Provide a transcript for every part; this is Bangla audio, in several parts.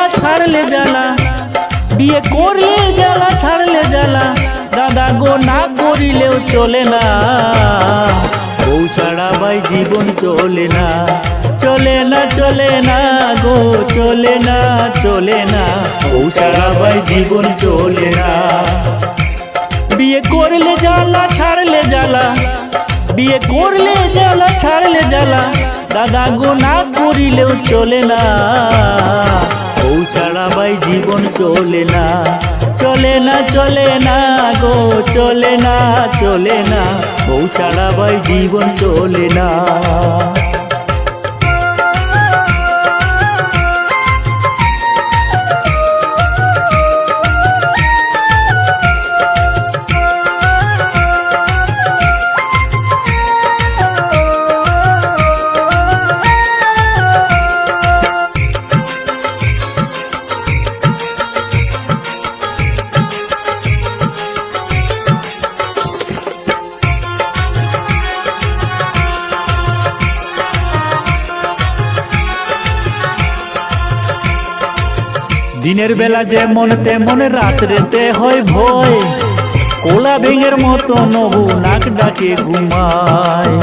জ্বালা ছাড়লে জ্বালা। বিয়ে করলে জ্বালা ছাড়লে জ্বালা। দাদা গো, না করিলেও চলে না। বউ ছাড়া ভাই জীবন চলে না। চলে না চলে না গো, চলে না চলে না। বউ ছাড়া ভাই জীবন চলে না। বিয়ে করলে জ্বালা, ছাড়লে জ্বালা। বিয়ে করলে জ্বালা, ছাড়লে জ্বালা। দাদা গো, না করিলেও চলে না। চলে না চলে না চলে না গো, চলে না চলে না। বউ ছাড়া ভাই জীবন চলে না। দিনের বেলা যেমন তেমন রাত্রেতে হয় ভয়। কোলা ভেঙের মতো নবু নাক ডাকে ঘুমায়।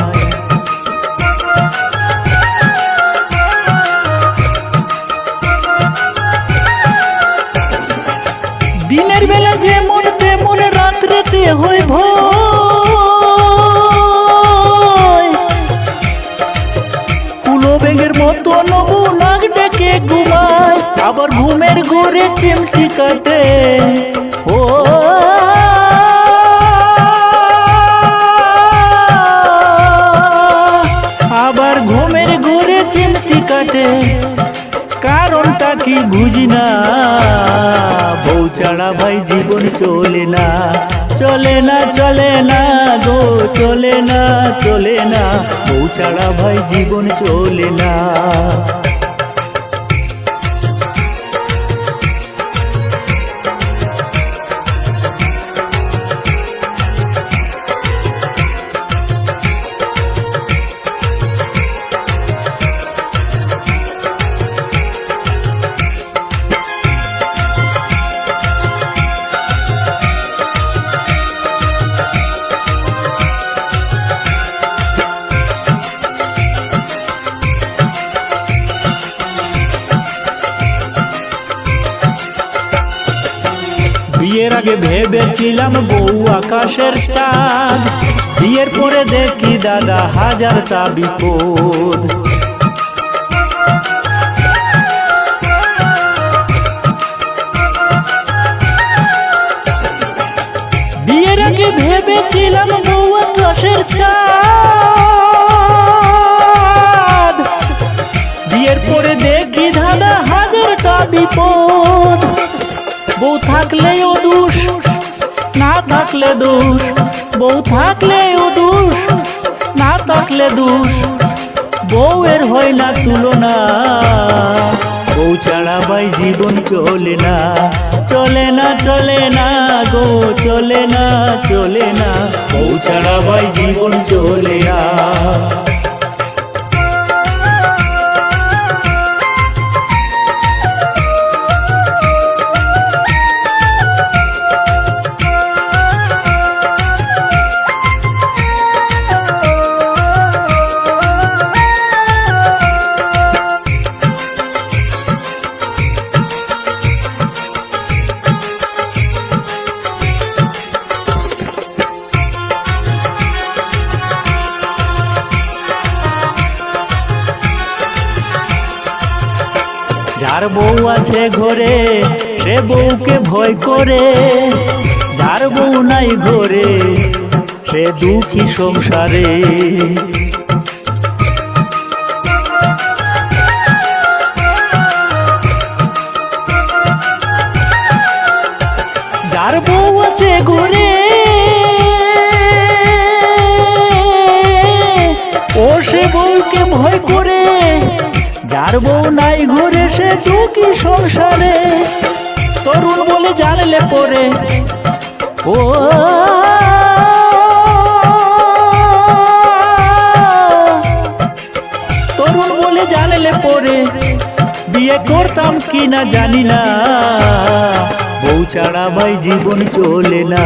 দিনের বেলা যেমন তেমন রাত্রেতে হয় ভয়। আবার ঘুমের ঘরে চিমটি কাটে। ও, আবার ঘুমের ঘরে চিমটি কাটে। কারণটা কি বুঝি না? বউ ছাড়া ভাই জীবন চলে না। চলে না চলে না গো, চলে না চলে না। বউ ছাড়া ভাই জীবন চলে না। বিয়ের আগে ভেবেছিলাম বউ আকাশের চাঁদ। বিয়ের পরে দেখি দাদা হাজারটা বিপদ বিয়ের আগে ভেবেছিলাম বউ আকাশের চাঁদ। বিয়ের পরে দেখি দাদা হাজারটা বিপদ বউ থাকলেও দোষ, না থাকলে দোষ। বউ থাকলেও দোষ, না থাকলে দোষ। বউয়ের হয় না তুলনা। বউ ছাড়া ভাই জীবন চলে না। চলে না চলে না গো, চলে না চলে না। বউ ছাড়া ভাই জীবন চলে বউ আছে ঘরে, সে বউকে ভয় করে। যার বউ নাই ঘরে, সে দুঃখী সংসারে। যার বউ আছে ঘরে, ও সে বউকে ভয় করে। যার বউ নাই ঘরে দুঃখী সংসারে, তরুণ বলে জানলে পরে, ও তরুণ বলে জানলে পরে, বিয়ে করতাম কি না জানি না। বউ ছাড়া ভাই জীবন চলে না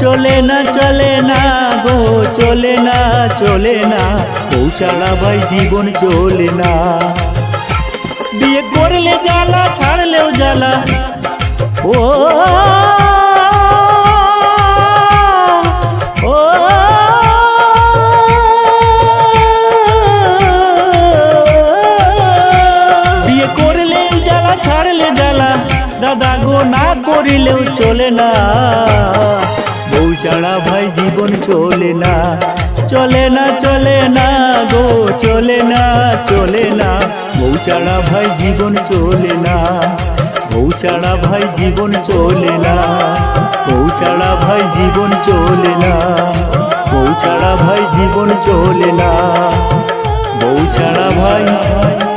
চলে না চলে না গো, চলে না চলে না। বউ ছাড়া ভাই জীবন চলে না। বিয়ে করলে জ্বালা ছাড়লেও জ্বালা ও বিয়ে করলে জ্বালা ছাড়লে জ্বালা দাদা গো না করিলেও চলে না বউ ছাড়া ভাই জীবন চলে না চলে না চলে না গো, চলে না চলে না। বউ ছাড়া ভাই জীবন চলে না, বউ ছাড়া ভাই জীবন চলে না। বউ ছাড়া ভাই জীবন চলে না, বউ ছাড়া ভাই জীবন চলে না। বউ ভাই জীবন